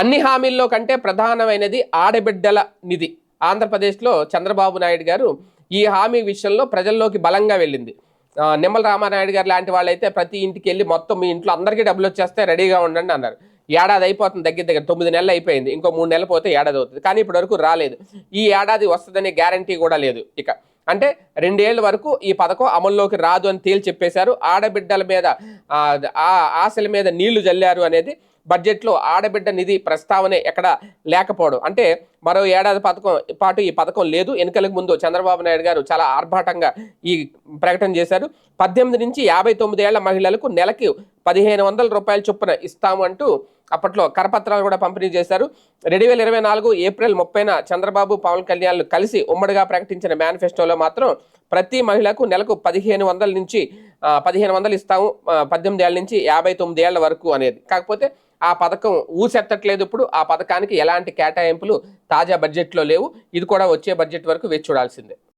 అన్ని హామీల్లో కంటే ప్రధానమైనది ఆడబిడ్డల నిధి. ఆంధ్రప్రదేశ్లో చంద్రబాబు నాయుడు గారు ఈ హామీ విషయంలో ప్రజల్లోకి బలంగా వెళ్ళింది. నిమ్మల రామానాయుడు గారు లాంటి వాళ్ళైతే ప్రతి ఇంటికి వెళ్ళి మొత్తం మీ ఇంట్లో అందరికీ డబ్బులు వచ్చేస్తే రెడీగా ఉండండి అన్నారు. ఏడాది అయిపోతుంది దగ్గర దగ్గర తొమ్మిది నెలలు అయిపోయింది. ఇంకో మూడు నెలలు పోతే ఏడాది అవుతుంది. కానీ ఇప్పటివరకు రాలేదు. ఈ ఏడాది వస్తుందనే గ్యారంటీ కూడా లేదు ఇక. అంటే రెండేళ్ళ వరకు ఈ పథకం అమల్లోకి రాదు అని తేల్చి చెప్పేశారు. ఆడబిడ్డల మీద ఆ, ఆశల మీద నీళ్ళు జల్లారు అనేది బడ్జెట్లో ఆడబిడ్డ నిధి ప్రస్తావనే ఎక్కడ లేకపోవడం. అంటే మరో ఏడాది పథకం పాటు ఈ పథకం లేదు. ఎన్నికలకు ముందు చంద్రబాబు నాయుడు గారు చాలా ఆర్భాటంగా ఈ ప్రకటన చేశారు. పద్దెనిమిది నుంచి యాభై తొమ్మిది ఏళ్ళ మహిళలకు నెలకి పదిహేను వందల రూపాయల చొప్పున ఇస్తాము అంటూ అప్పట్లో కరపత్రాలు కూడా పంపిణీ చేశారు. రెండు వేల ఇరవై నాలుగు ఏప్రిల్ ముప్పైన చంద్రబాబు పవన్ కళ్యాణ్లు కలిసి ఉమ్మడిగా ప్రకటించిన మేనిఫెస్టోలో మాత్రం ప్రతి మహిళకు నెలకు పదిహేను వందల నుంచి పదిహేను వందలు ఇస్తాము పద్దెనిమిది ఏళ్ళ నుంచి యాభై తొమ్మిది ఏళ్ళ వరకు అనేది. కాకపోతే ఆ పథకం ఊసెత్తట్లేదు ఇప్పుడు. ఆ పథకానికి ఎలాంటి కేటాయింపులు తాజా బడ్జెట్లో లేవు. ఇది కూడా వచ్చే బడ్జెట్ వరకు వేచి చూడాల్సిందే.